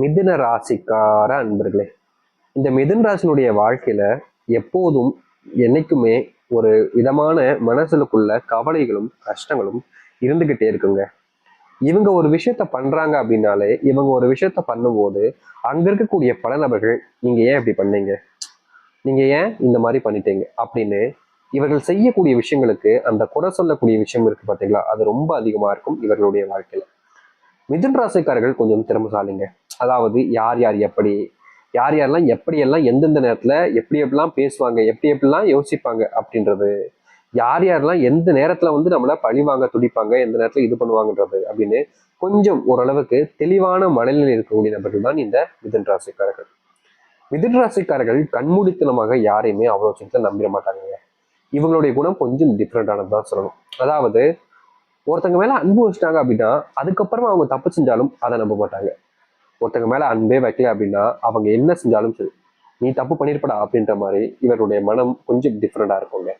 மிதுன ராசிக்கார அன்பர்களே இந்த மிதுன ராசினுடைய வாழ்க்கையில எப்போதும் என்னைக்குமே ஒரு விதமான மனசுலுக்குள்ள கவலைகளும் கஷ்டங்களும் இருந்துகிட்டே இருக்குங்க. இவங்க ஒரு விஷயத்த பண்றாங்க அப்படின்னாலே இவங்க ஒரு விஷயத்த பண்ணும்போது அங்க இருக்கக்கூடிய பல நபர்கள் நீங்க ஏன் இப்படி பண்ணீங்க? நீங்க ஏன் இந்த மாதிரி பண்ணிட்டீங்க? அப்படின்னு இவர்கள் செய்யக்கூடிய விஷயங்களுக்கு அந்த குறை சொல்லக்கூடிய விஷயம் இருக்கு பாத்தீங்களா? அது ரொம்ப அதிகமா இருக்கும் இவர்களுடைய வாழ்க்கையில. மிதுன் ராசிக்காரர்கள் கொஞ்சம் திறமசாலிங்க. அதாவது யார் யார் எப்படி யார் யாரெல்லாம் எப்படியெல்லாம் எந்தெந்த நேரத்தில் எப்படி எப்படிலாம் பேசுவாங்க எப்படி எப்படிலாம் யோசிப்பாங்க அப்படின்றது யார் யாரெல்லாம் எந்த நேரத்தில் வந்து நம்மளை பழி வாங்க துடிப்பாங்க எந்த நேரத்தில் இது பண்ணுவாங்கன்றது அப்படின்னு கொஞ்சம் ஓரளவுக்கு தெளிவான மனநிலையில் இருக்கக்கூடிய நபர்கள் தான் இந்த மிதன் ராசிக்காரர்கள். மிதன் ராசிக்காரர்கள் கண்மூடித்தனமாக யாரையுமே அவ்வளோ சீக்கிரம் நம்பிட மாட்டாங்க இவங்களுடைய குணம் கொஞ்சம் டிஃப்ரெண்டானது தான் சொல்லணும். அதாவது ஒருத்தங்க மேலே அனுபவிச்சிட்டாங்க அப்படின்னா அதுக்கப்புறமா அவங்க தப்பு செஞ்சாலும் அதை நம்ப மாட்டாங்க. ஒருத்தங்க மேல அன்பே வைக்கல அப்படின்னா அவங்க என்ன செஞ்சாலும் சரி நீ தப்பு பண்ணிருப்படா அப்படின்ற மாதிரி இவருடைய மனம் கொஞ்சம் டிஃப்ரெண்டா இருக்குங்க.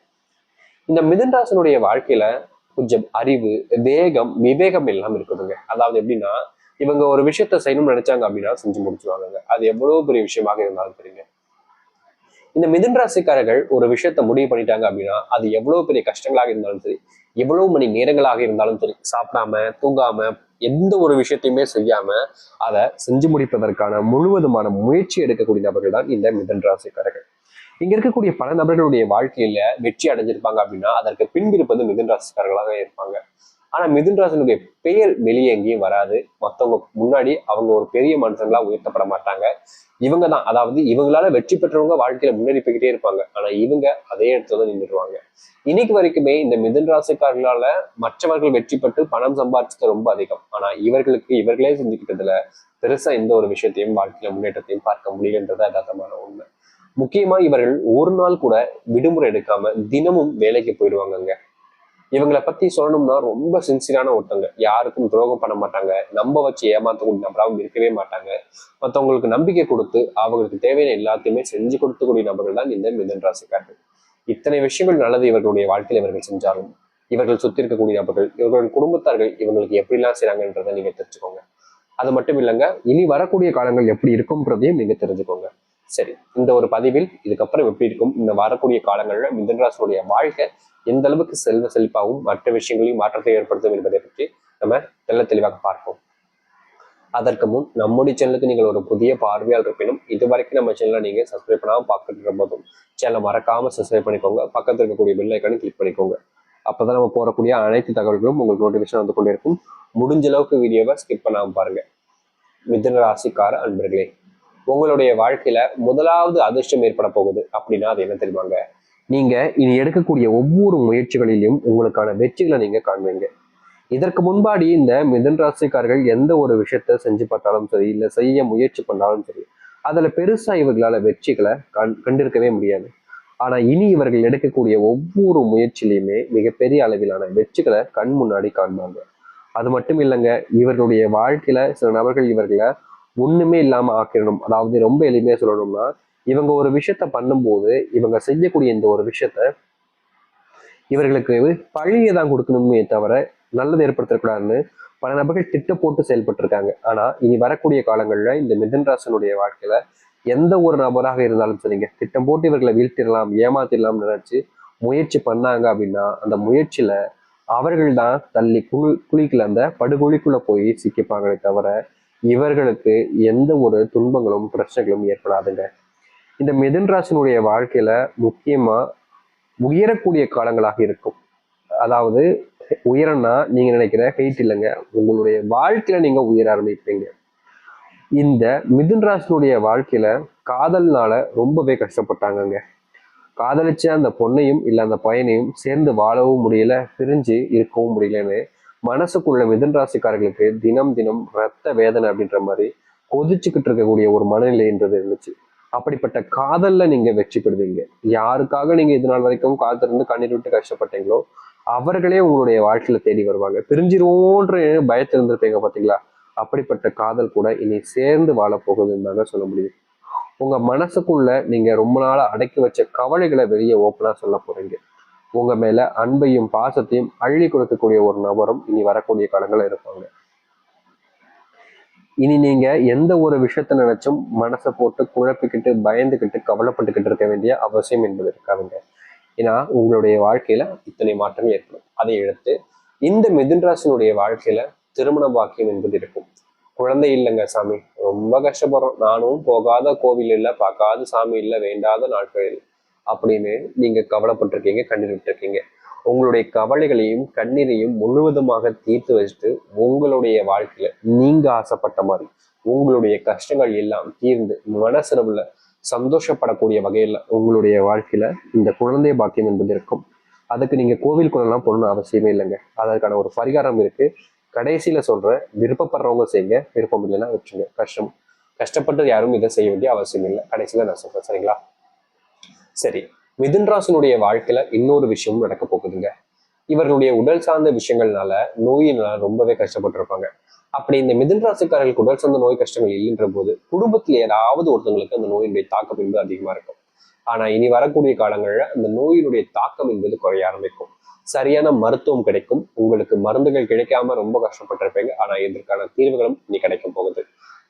இந்த மிதன்ராசனுடைய வாழ்க்கையில கொஞ்சம் அறிவு வேகம் விவேகம் எல்லாம் இருக்குதுங்க. அதாவது எப்படின்னா இவங்க ஒரு விஷயத்த செய்யணும்னு நினைச்சாங்க அப்படின்னா செஞ்சு முடிச்சுவாங்க அது எவ்வளவு பெரிய விஷயமாக இருந்தாலும் தெரியுங்க இந்த மிதுன் ராசிக்காரர்கள் ஒரு விஷயத்த முடிவு பண்ணிட்டாங்க அப்படின்னா அது எவ்வளவு பெரிய கஷ்டங்களாக இருந்தாலும் சரி எவ்வளவு மணி நேரங்களாக இருந்தாலும் சரி சாப்பிடாம தூங்காம எந்த ஒரு விஷயத்தையுமே செய்யாம அதை செஞ்சு முடிப்பதற்கான முழுவதுமான முயற்சி எடுக்கக்கூடிய நபர்கள் தான் இந்த மிதன் ராசிக்காரர்கள். இங்க இருக்கக்கூடிய பல நபர்களுடைய வாழ்க்கையில வெற்றி அடைஞ்சிருப்பாங்க அப்படின்னா அதற்கு பின்பிருப்பது மிதன் ராசிக்காரர்களாக இருப்பாங்க. ஆனா மிதுன் ராசினுடைய பெயர் வெளியே எங்கேயும் வராது. மத்தவங்க முன்னாடி அவங்க ஒரு பெரிய மனுஷங்களா உயர்த்தப்பட மாட்டாங்க. இவங்க தான் அதாவது இவங்களால வெற்றி பெற்றவங்க வாழ்க்கையில முன்னேறி போய்கிட்டே இருப்பாங்க. ஆனா இவங்க அதே இடத்துல தான் நின்றுடுவாங்க. இன்னைக்கு வரைக்குமே இந்த மிதுன் ராசிக்காரர்களால மற்றவர்கள் வெற்றி பெற்று பணம் சம்பாதிச்சது ரொம்ப அதிகம். ஆனா இவர்களுக்கு இவர்களே செஞ்சுக்கிட்டதுல பெருசா எந்த ஒரு விஷயத்தையும் வாழ்க்கையில முன்னேற்றத்தையும் பார்க்க முடியலன்றது யதார்த்தமான உண்மை. முக்கியமா இவர்கள் ஒரு நாள் கூட விடுமுறை எடுக்காம தினமும் வேலைக்கு போயிடுவாங்கங்க. இவங்களை பத்தி சொல்லணும்னா ரொம்ப சின்சியரான ஒருத்தவங்க. யாருக்கும் துரோகம் பண்ண மாட்டாங்க. நம்ப வச்சு ஏமாத்தக்கூடிய நபராகவும் இருக்கவே மாட்டாங்க. மற்றவங்களுக்கு நம்பிக்கை கொடுத்து அவங்களுக்கு தேவையான எல்லாத்தையுமே செஞ்சு கொடுக்கக்கூடிய நபர்கள் தான் இந்த மிதன் ராசிக்காரர்கள். இத்தனை விஷயங்கள் நல்லது இவர்களுடைய வாழ்க்கையில் இவர்கள் செஞ்சாலும் இவர்கள் சுத்தி இருக்கக்கூடிய நபர்கள் இவர்களின் குடும்பத்தார்கள் இவங்களுக்கு எப்படிலாம் செய்றாங்கன்றதை நீங்க தெரிஞ்சுக்கோங்க. அது மட்டும் இல்லைங்க இனி வரக்கூடிய காலங்கள் எப்படி இருக்கும்ன்றதையும் நீங்க தெரிஞ்சுக்கோங்க. சரி இந்த ஒரு பதிவில் இதுக்கப்புறம் எப்படி இருக்கும்? இந்த வரக்கூடிய காலங்களில் மிதன்ராசனுடைய வாழ்க்கை எந்த அளவுக்கு செல்வ செழிப்பாகவும் மற்ற விஷயங்களையும் மாற்றத்தை ஏற்படுத்தும் என்பதை பற்றி நம்ம தெல்ல தெளிவாக பார்ப்போம். அதற்கு முன் நம்முடைய சேனலுக்கு நீங்கள் ஒரு புதிய பார்வையால் இருப்பினும் இது வரைக்கும் நம்ம சேனலை நீங்க சப்ஸ்கிரைப் பண்ணாமல் பார்த்துட்டு போதும் சேனலை மறக்காம சப்ஸ்கிரைப் பண்ணிக்கோங்க. பக்கத்தில் இருக்கக்கூடிய பெல் ஐக்கானை கிளிக் பண்ணிக்கோங்க. அப்பதான் நம்ம போகக்கூடிய அனைத்து தகவல்களும் உங்களுக்கு நோட்டிஃபிகேஷன் வந்து கொண்டே இருக்கும். முடிஞ்ச அளவுக்கு வீடியோவை ஸ்கிப் பண்ணாமல் பாருங்க. மிதன ராசிக்கார அன்பர்களே உங்களுடைய வாழ்க்கையில முதலாவது அதிர்ஷ்டம் ஏற்பட போகுது அப்படின்னா அது என்ன தெரியுமாங்க? நீங்க இனி எடுக்கக்கூடிய ஒவ்வொரு முயற்சிகளிலும் உங்களுக்கான வெற்றிகளை நீங்க காண்பீங்க. இதற்கு முன்பாடி இந்த மிதன் ராசிக்காரர்கள் எந்த ஒரு விஷயத்த செஞ்சு பார்த்தாலும் சரி இல்ல செய்ய முயற்சி பண்ணாலும் சரி அதுல பெருசா இவர்களால வெற்றிகளை கண் கண்டிருக்கவே முடியாது. ஆனா இனி இவர்கள் எடுக்கக்கூடிய ஒவ்வொரு முயற்சியிலையுமே மிகப்பெரிய அளவிலான வெற்றிகளை கண் முன்னாடி காண்பாங்க. அது மட்டும் இல்லைங்க இவர்களுடைய வாழ்க்கையில சில நபர்கள் இவர்களை ஒண்ணுமே இல்லாம ஆக்கிடணும் அதாவது ரொம்ப எளிமையா சொல்லணும்னா இவங்க ஒரு விஷயத்த பண்ணும்போது இவங்க செய்யக்கூடிய இந்த ஒரு விஷயத்த இவர்களுக்கு பழியை தான் கொடுக்கணுமே தவிர நல்லது ஏற்படுத்தக்கூடாதுன்னு பல நபர்கள் திட்ட போட்டு செயல்பட்டு இருக்காங்க ஆனா இனி வரக்கூடிய காலங்கள்ல இந்த மிதன் ராசனுடைய வாழ்க்கையில எந்த ஒரு நபராக இருந்தாலும் சரிங்க திட்டம் போட்டு இவர்களை வீழ்த்திடலாம் ஏமாத்திடலாம் நினைச்சு முயற்சி பண்ணாங்க அப்படின்னா அந்த முயற்சியில அவர்கள் தான் தள்ளி குழு குழிக்குள்ள அந்த படுகுழிக்குள்ள போய் சிக்கிப்பாங்களே தவிர இவர்களுக்கு எந்த ஒரு துன்பங்களும் பிரச்சனைகளும் ஏற்படாதுங்க. இந்த மிதுன் ராசினுடைய வாழ்க்கையில முக்கியமா உயரக்கூடிய காலங்களாக இருக்கும். அதாவது உயரம்னா நீங்க நினைக்கிற ஹெயிட் இல்லைங்க. உங்களுடைய வாழ்க்கையில நீங்க உயர ஆரம்பிப்பீங்க. இந்த மிதுன் ராசினுடைய வாழ்க்கையில காதல்னால ரொம்பவே கஷ்டப்பட்டாங்கங்க. காதலிச்ச அந்த பொண்ணையும் இல்லை அந்த பையனையும் சேர்ந்து வாழவும் முடியல பிரிஞ்சு இருக்கவும் முடியலன்னு மனசுக்குள்ள மிதன் ராசிக்காரர்களுக்கு தினம் தினம் ரத்த வேதனை அப்படின்ற மாதிரி கொதிச்சுக்கிட்டு இருக்கக்கூடிய ஒரு மனநிலைன்றது இருந்துச்சு. அப்படிப்பட்ட காதல்ல நீங்க வெற்றி பெறுவீங்க. யாருக்காக நீங்க இது நாள் வரைக்கும் காத்திருந்து கண்ணீர் விட்டு கஷ்டப்பட்டீங்களோ அவர்களே உங்களுடைய வாழ்க்கையில தேடி வருவாங்க. பிரிஞ்சிருவோன்ற பயத்துல இருந்திருப்பீங்க பாத்தீங்களா? அப்படிப்பட்ட காதல் கூட இனி சேர்ந்து வாழ போகுதுன்னு தாங்க சொல்ல முடியும். உங்க மனசுக்குள்ள நீங்க ரொம்ப நாளா அடக்கி வச்ச கவலைகளை வெளியே ஓப்பனா சொல்ல போறீங்க. உங்க மேல அன்பையும் பாசத்தையும் அள்ளி கொடுக்கக்கூடிய ஒரு நபரும் இனி வரக்கூடிய காலங்கள் இருப்பாங்க. இனி நீங்க எந்த ஒரு விஷயத்த நினைச்சும் மனசை போட்டு குழப்பிக்கிட்டு பயந்துக்கிட்டு கவலைப்பட்டுக்கிட்டு இருக்க வேண்டிய அவசியம் என்பது இருக்காதுங்க. ஏன்னா உங்களுடைய வாழ்க்கையில இத்தனை மாற்றம் ஏற்படும். அதை எடுத்து இந்த மிதுன்ராசினுடைய வாழ்க்கையில திருமண பாக்கியம் என்பது இருக்கும். குழந்தை இல்லைங்க சாமி. ரொம்ப கஷ்டப்படுறோம். நானும் போகாத கோவில் இல்லை பார்க்காத சாமி இல்லை வேண்டாத நாட்கள் அப்படின்னு நீங்க கவலைப்பட்டிருக்கீங்க கண்ணீர் விட்டுருக்கீங்க. உங்களுடைய கவலைகளையும் கண்ணீரையும் முழுவதுமாக தீர்த்து வச்சுட்டு உங்களுடைய வாழ்க்கையில நீங்க ஆசைப்பட்ட மாதிரி உங்களுடைய கஷ்டங்கள் எல்லாம் தீர்ந்து மனசளவுல சந்தோஷப்படக்கூடிய வகையில உங்களுடைய வாழ்க்கையில இந்த குழந்தை பாக்கியம் என்பது இருக்கும். அதுக்கு நீங்க கோவில் குளம்லாம் போகணும்னு அவசியமே இல்லைங்க. அதற்கான ஒரு பரிகாரம் இருக்கு. கடைசியில சொல்ற விருப்பப்படுறவங்க செய்யுங்க. விருப்பம் இல்லைன்னா வச்சுங்க. கஷ்டம் கஷ்டப்பட்டு யாரும் இதை செய்ய வேண்டிய அவசியம் இல்லை. கடைசியில நான் சொல்றேன். சரிங்களா? சரி மிதுன் ராசினுடைய வாழ்க்கையில இன்னொரு விஷயமும் நடக்க போகுதுங்க. இவர்களுடைய உடல் சார்ந்த விஷயங்கள்னால நோயினால ரொம்பவே கஷ்டப்பட்டிருப்பாங்க. அப்படி இந்த மிதுன் ராசிக்காரர்களுக்கு உடல் சார்ந்த நோய் கஷ்டங்கள் இல்லைன்ற போது குடும்பத்துல ஏதாவது ஒருத்தவங்களுக்கு அந்த நோயினுடைய தாக்கம் என்பது அதிகமா இருக்கும். ஆனா இனி வரக்கூடிய காலங்கள்ல அந்த நோயினுடைய தாக்கம் என்பது குறைய ஆரம்பிக்கும். சரியான மருத்துவம் கிடைக்கும். உங்களுக்கு மருந்துகள் கிடைக்காம ரொம்ப கஷ்டப்பட்டிருப்பீங்க. ஆனா இதற்கான தீர்வுகளும் இனி கிடைக்க போகுது.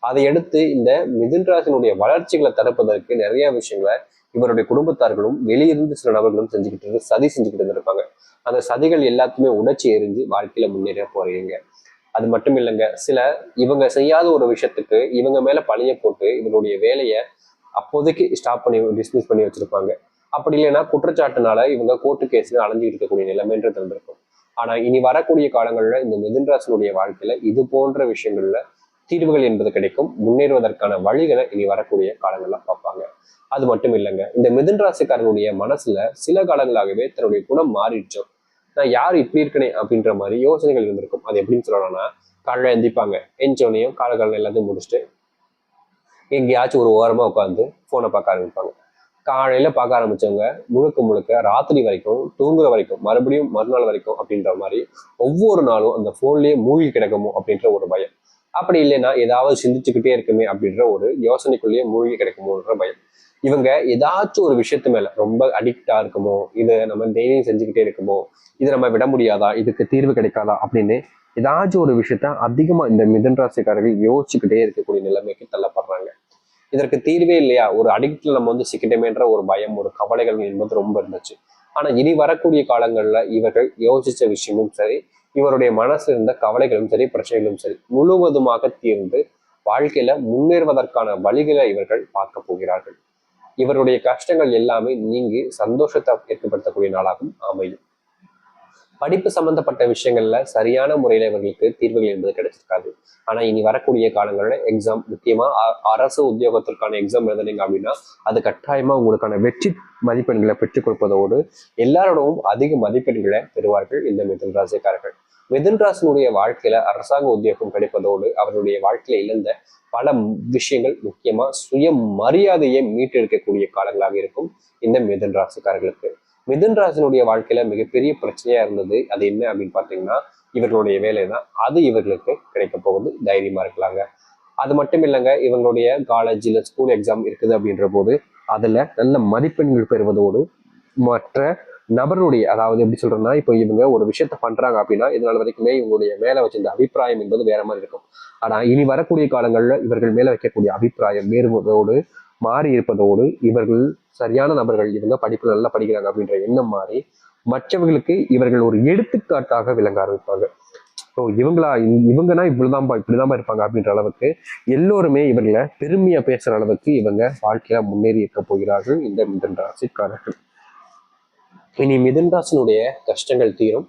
அதை அடுத்து இந்த மிதுன் ராசினுடைய வளர்ச்சிகளை தடுப்பதற்கு நிறைய விஷயங்களை இவருடைய குடும்பத்தார்களும் வெளியிருந்து சில நபர்களும் செஞ்சுக்கிட்டு இருந்து சதி செஞ்சுக்கிட்டு இருந்திருப்பாங்க. அந்த சதிகள் எல்லாத்தையுமே உடைச்சி எரிஞ்சு வாழ்க்கையில முன்னேற போறீங்க. அது மட்டும் இல்லைங்க சில இவங்க செய்யாத ஒரு விஷயத்துக்கு இவங்க மேல பழிய போட்டு இவருடைய வேலையை அப்போதைக்கு ஸ்டாப் பண்ணி டிஸ்மிஸ் பண்ணி வச்சிருப்பாங்க. அப்படி இல்லைன்னா குற்றச்சாட்டுனால இவங்க கோர்ட்டு கேஸ்ல அலைஞ்சிட்டு இருக்கக்கூடிய நிலைமைன்றது இருந்திருக்கும் ஆனா இனி வரக்கூடிய காலங்கள்ல இந்த மிதுன்ராசனுடைய வாழ்க்கையில இது போன்ற விஷயங்கள்ல தீர்வுகள் என்பது கிடைக்கும். முன்னேறுவதற்கான வழிகளை இனி வரக்கூடிய காலங்கள்ல பார்ப்பாங்க. அது மட்டும் இல்லைங்க. இந்த மிதன் ராசிக்காரனுடைய மனசுல சில காலங்களாகவே தன்னுடைய குணம் மாறிடுச்சோ. நான் யார் இப்படி இருக்கனே அப்படின்ற மாதிரி யோசனைகள் இருந்திருக்கும். அது எப்படின்னு சொல்லணும்னா காலைல எந்திப்பாங்க எஞ்சோனையும் காலகாலம் எல்லாத்தையும் முடிச்சுட்டு எங்கேயாச்சும் ஒரு ஓரமா உட்காந்து போனை பார்க்க ஆரம்பிப்பாங்க. காலையில பார்க்க ஆரம்பிச்சவங்க முழுக்க முழுக்க ராத்திரி வரைக்கும் தூங்குற வரைக்கும் மறுபடியும் மறுநாள் வரைக்கும் அப்படின்ற மாதிரி ஒவ்வொரு நாளும் அந்த போன்லயே மூழ்கி கிடக்குமோ அப்படின்ற ஒரு பயம். அப்படி இல்லைன்னா ஏதாவது சிந்திச்சுக்கிட்டே இருக்குமே அப்படின்ற ஒரு யோசனைக்குள்ளேயே மூழ்கி கிடைக்குமோன்ற பயம். இவங்க ஏதாச்சும் ஒரு விஷயத்து மேல ரொம்ப அடிக்டா இருக்குமோ இதை நம்ம டெய்லியும் செஞ்சுக்கிட்டே இருக்குமோ இதை நம்ம விட முடியாதா இதுக்கு தீர்வு கிடைக்காதா அப்படின்னு ஏதாச்சும் ஒரு விஷயத்த அதிகமா இந்த மிதன் ராசிக்காரர்கள் யோசிச்சுக்கிட்டே இருக்கக்கூடிய நிலைமைக்கு தள்ளப்படுறாங்க. இதற்கு தீர்வே இல்லையா? ஒரு அடிக்ட்ல நம்ம வந்து சிக்கிட்டமேன்ற ஒரு பயம் ஒரு கவலைகள் என்பது ரொம்ப இருந்துச்சு. ஆனா இனி வரக்கூடிய காலங்கள்ல இவர்கள் யோசிச்ச விஷயமும் சரி இவருடைய மனசு இருந்த கவலைகளும் சரி பிரச்சனைகளும் சரி முழுவதுமாக தீர்ந்து வாழ்க்கையில முன்னேறுவதற்கான வழிகளை இவர்கள் பார்க்க போகிறார்கள். இவருடைய கஷ்டங்கள் எல்லாமே நீங்கி சந்தோஷத்தை ஏற்படுத்தக்கூடிய நாளாகவும் அமையும். படிப்பு சம்பந்தப்பட்ட விஷயங்கள்ல சரியான முறையில இவர்களுக்கு தீர்வுகள் என்பது கிடைச்சிருக்காது. ஆனா இனி வரக்கூடிய காலங்களில் எக்ஸாம் முக்கியமா அரசு உத்தியோகத்திற்கான எக்ஸாம் எழுதுனீங்க அப்படின்னா அது கட்டாயமா உங்களுக்கான வெற்றி மதிப்பெண்களை பெற்றுக் கொடுப்பதோடு எல்லாரோடவும் அதிக மதிப்பெண்களை பெறுவார்கள் இந்த மிதன் ராசிக்காரர்கள் மிதுன்ராசனுடைய வாழ்க்கையில அரசாங்க உத்தியோகம் கிடைப்பதோடு அவருடைய வாழ்க்கையில இழந்த பல விஷயங்கள் முக்கியமா சுய மரியாதையை மீட்டெடுக்கக்கூடிய காலங்களாக இருக்கும் இந்த மிதுன் ராசிக்காரர்களுக்கு மிதுன் ராசினுடைய வாழ்க்கையில மிகப்பெரிய பிரச்சனையா இருந்தது அது என்ன அப்படின்னு பாத்தீங்கன்னா இவர்களுடைய வேலை தான் அது இவர்களுக்கு கிடைக்க போகுது தைரியமா இருக்கலாங்க. அது மட்டும் இல்லைங்க இவங்களுடைய காலேஜில் ஸ்கூல் எக்ஸாம் இருக்குது அப்படின்ற போது அதில் நல்ல மதிப்பெண்கள் பெறுவதோடு மற்ற நபருடைய அதாவது எப்படி சொல்றேன்னா இப்போ இவங்க ஒரு விஷயத்த பண்றாங்க அப்படின்னா இதனால வரைக்குமே இவங்களுடைய மேல வச்சிருந்த அபிப்பிராயம் என்பது வேற மாதிரி இருக்கும். ஆனா இனி வரக்கூடிய காலங்கள்ல இவர்கள் மேல வைக்கக்கூடிய அபிப்பிராயம் வேறுவதோடு மாறி இருப்பதோடு இவர்கள் சரியான நபர்கள் இவங்க படிப்பு நல்லா படிக்கிறாங்க அப்படின்ற எண்ணம் மாறி மற்றவர்களுக்கு இவர்கள் ஒரு எடுத்துக்காட்டாக விளங்க ஆரம்பிப்பாங்க. ஸோ இவங்களா இவங்கன்னா இப்படிதான்பா இப்படிதான்பா இருப்பாங்க அப்படின்ற அளவுக்கு எல்லோருமே இவர்களை பெருமையா பேசுற அளவுக்கு இவங்க வாழ்க்கையில முன்னேறி இருக்க போகிறார்கள் இந்த மிதன் ராசிக்காரர்கள். இனி மிதன்ராசனுடைய கஷ்டங்கள் தீரும்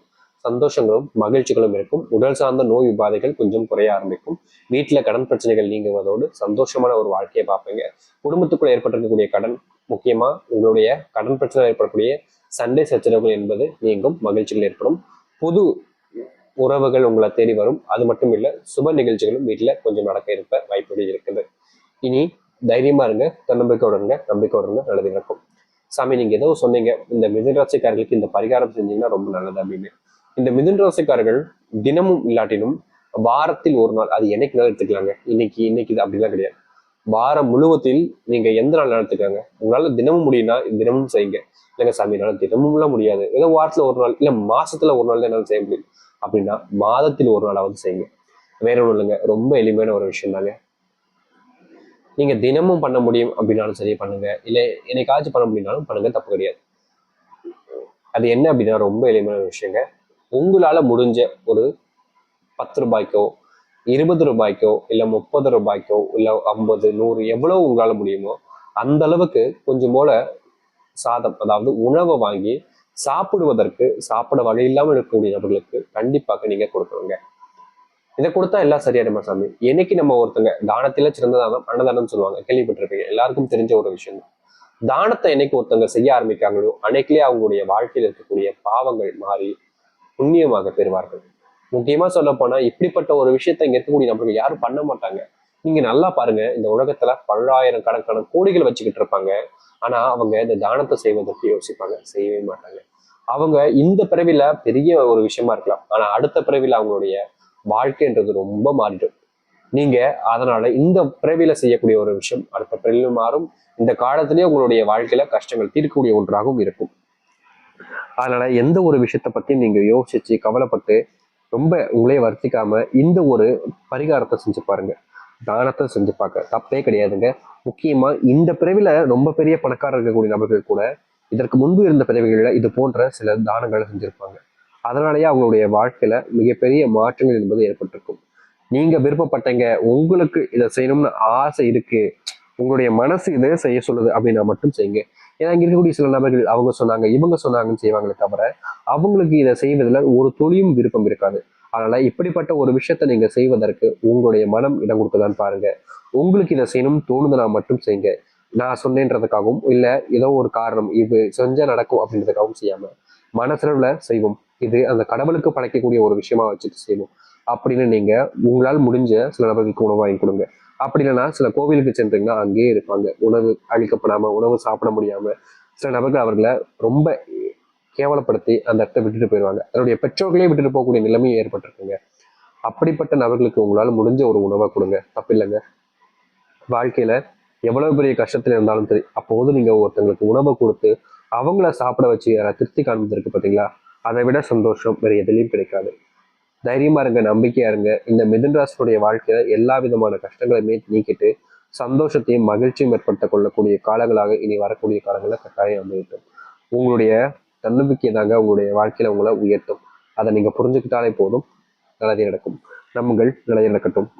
சந்தோஷங்களும் மகிழ்ச்சிகளும் இருக்கும். உடல் சார்ந்த நோய் உபாதைகள் கொஞ்சம் குறைய ஆரம்பிக்கும். வீட்டில் கடன் பிரச்சனைகள் நீங்குவதோடு சந்தோஷமான ஒரு வாழ்க்கையை பார்ப்பீங்க. குடும்பத்துக்குள்ள ஏற்பட்டிருக்கக்கூடிய கடன் முக்கியமா உங்களுடைய கடன் பிரச்சனை ஏற்படக்கூடிய சண்டை சச்சரவுகள் என்பது நீங்கும் மகிழ்ச்சிகள் ஏற்படும். புது உறவுகள் உங்களை தேடி வரும். அது மட்டும் இல்லை சுப நிகழ்ச்சிகளும் வீட்டில் கொஞ்சம் நடக்க இருப்ப வாய்ப்புகள் இருக்குது. இனி தைரியமா இருங்க தன்னம்பிக்கையோட இருங்க நம்பிக்கையோட இருங்க நல்லது நடக்கும். சாமி நீங்க ஏதோ சொன்னீங்க இந்த மிதுன் ராசிக்காரர்களுக்கு இந்த பரிகாரம் செஞ்சீங்கன்னா ரொம்ப நல்லது அப்படின்னு. இந்த மிதுன் ராசிக்காரர்கள் தினமும் இல்லாட்டினும் வாரத்தில் ஒரு நாள் அது என்னைக்கு நாள் எடுத்துக்கலாங்க. இன்னைக்கு இன்னைக்கு இது அப்படிலாம் கிடையாது. வாரம் முழுவதில் நீங்க எந்த நாள் நடத்துக்காங்க உங்களால தினமும் முடியும்னா தினமும் செய்யுங்க. இல்லைங்க சாமி என்னால் தினமும்லாம் முடியாது. ஏதோ வாரத்துல ஒரு நாள் இல்ல மாசத்துல ஒரு நாள் தான் என்னால் செய்ய முடியும். அப்படின்னா மாதத்தில் ஒரு நாளாவது செய்யுங்க. வேற ஒன்றும் இல்லைங்க. ரொம்ப எளிமையான ஒரு விஷயம் தாங்க நீங்க தினமும் பண்ண முடியும் அப்படின்னாலும் சரி பண்ணுங்க. இல்லை என்னைக்காச்சும் பண்ண முடியும்னாலும் பண்ணுங்க தப்பு கிடையாது. அது என்ன அப்படின்னா ரொம்ப எளிமையான விஷயங்க. உங்களால முடிஞ்ச ஒரு பத்து ரூபாய்க்கோ இருபது ரூபாய்க்கோ இல்லை முப்பது ரூபாய்க்கோ இல்லை ஐம்பது நூறு எவ்வளவு உங்களால் முடியுமோ அந்த அளவுக்கு கொஞ்சம் போல சாதம் அதாவது உணவை வாங்கி சாப்பிடுவதற்கு சாப்பிட வழி இல்லாமல் இருக்கக்கூடிய நபர்களுக்கு கண்டிப்பாக நீங்க கொடுக்கணுங்க. இதை கொடுத்தா எல்லாம் சரியாயிடுமா சாமி? என்னைக்கு நம்ம ஒருத்தங்க தானத்தில சிறந்ததானம் அன்னதானம் சொல்லுவாங்க கேள்விப்பட்டிருப்பீங்க. எல்லாருக்கும் தெரிஞ்ச ஒரு விஷயம் தான் தானத்தை என்னைக்கு ஒருத்தங்க செய்ய ஆரம்பிக்காங்களோ அன்னைக்கிலே அவங்களுடைய வாழ்க்கையில் இருக்கக்கூடிய பாவங்கள் மாறி புண்ணியமாக பெறுவார்கள். முக்கியமா சொல்ல போனா இப்படிப்பட்ட ஒரு விஷயத்த இங்க இருக்கக்கூடிய நம்மளுக்கு யாரும் பண்ண மாட்டாங்க. நீங்க நல்லா பாருங்க இந்த உலகத்துல பல்லாயிரம் கணக்கான கோடிகள் வச்சுக்கிட்டு இருப்பாங்க. ஆனா அவங்க இந்த தானத்தை செய்வதற்கு யோசிப்பாங்க செய்யவே மாட்டாங்க. அவங்க இந்த பிறவில பெரிய ஒரு விஷயமா இருக்கலாம். ஆனா அடுத்த பிறவில அவங்களுடைய வாழ்க்கைன்றது ரொம்ப மாறிடும். நீங்க அதனால இந்த பிறவியில செய்யக்கூடிய ஒரு விஷயம் அடுத்த பிறவில மாறும். இந்த காலத்திலேயே உங்களுடைய வாழ்க்கையில கஷ்டங்கள் தீர்க்கக்கூடிய ஒன்றாகவும் இருக்கும். அதனால எந்த ஒரு விஷயத்த பத்தி நீங்க யோசிச்சு கவலைப்பட்டு ரொம்ப உங்களே வருத்திக்காம இந்த ஒரு பரிகாரத்தை செஞ்சு பாருங்க. தானத்தை செஞ்சு பார்க்க. தப்பே கிடையாதுங்க. முக்கியமா இந்த பிறவில ரொம்ப பெரிய பணக்காரர் இருக்கக்கூடிய நபர்கள் கூட இதற்கு முன்பு இருந்த பிறவிகளில் இது போன்ற சில தானங்களை செஞ்சிருப்பாங்க. அதனாலேயே அவங்களுடைய வாழ்க்கையில மிகப்பெரிய மாற்றங்கள் என்பது ஏற்பட்டிருக்கும். நீங்க விருப்பப்பட்டங்க உங்களுக்கு இதை செய்யணும்னு ஆசை இருக்கு உங்களுடைய மனசு இதை செய்ய சொல்லுது அப்படின்னா மட்டும் செய்யுங்க. ஏன்னா இங்க இருக்கக்கூடிய சில நபர்கள் அவங்க சொன்னாங்க இவங்க சொன்னாங்கன்னு செய்வாங்களே தவிர அவங்களுக்கு இதை செய்வதில் ஒரு துளியும் விருப்பம் இருக்காது. அதனால இப்படிப்பட்ட ஒரு விஷயத்த நீங்க செய்வதற்கு உங்களுடைய மனம் இடம் கொடுக்குதான்னு பாருங்க. உங்களுக்கு இதை செய்யணும் தோணுதுனா மட்டும் செய்யுங்க. நான் சொன்னேன்றதுக்காகவும் இல்ல ஏதோ ஒரு காரணம் இது செஞ்சா நடக்கும் அப்படின்றதுக்காகவும் செய்யாம மனசளவுல செய்வோம். இது அந்த கடவுளுக்கு படைக்கக்கூடிய ஒரு விஷயமா வச்சுட்டு செய்யணும். அப்படின்னு நீங்க உங்களால் முடிஞ்ச சில நபர்களுக்கு உணவு வாங்கி கொடுங்க. அப்படி இல்லைன்னா சில கோவிலுக்கு சென்றீங்கன்னா அங்கேயே இருப்பாங்க. உணவு அழிக்கப்படாம உணவு சாப்பிட முடியாம சில நபர்கள் அவர்களை ரொம்ப கேவலப்படுத்தி அந்த இடத்த விட்டுட்டு போயிடுவாங்க. அதனுடைய பெற்றோர்களே விட்டுட்டு போகக்கூடிய நிலைமையும் ஏற்பட்டிருக்குங்க. அப்படிப்பட்ட நபர்களுக்கு உங்களால் முடிஞ்ச ஒரு உணவை கொடுங்க. தப்பில்லைங்க வாழ்க்கையில எவ்வளவு பெரிய கஷ்டத்துல இருந்தாலும் சரி அப்போது நீங்க ஒருத்தங்களுக்கு உணவை கொடுத்து அவங்கள சாப்பிட வச்சு திருப்தி காண்பதற்கு பார்த்தீங்களா? அதை விட சந்தோஷம் வேறு எதுலையும் கிடைக்காது. தைரியமா இருங்க நம்பிக்கையா இருங்க. இந்த மிதுன்ராசனுடைய வாழ்க்கையில எல்லா விதமான கஷ்டங்களையுமே நீக்கிட்டு சந்தோஷத்தையும் மகிழ்ச்சியும் ஏற்படுத்த கொள்ளக்கூடிய காலங்களாக இனி வரக்கூடிய காலங்களில் கட்டாயம் அமையட்டும். உங்களுடைய தன்னம்பிக்கை தாங்க உங்களுடைய வாழ்க்கையில உங்களை உயர்த்தும். அதை நீங்க புரிஞ்சுக்கிட்டாலே போதும். நல்லது நடக்கும். நம்மங்கள் நிலையை நடக்கட்டும்.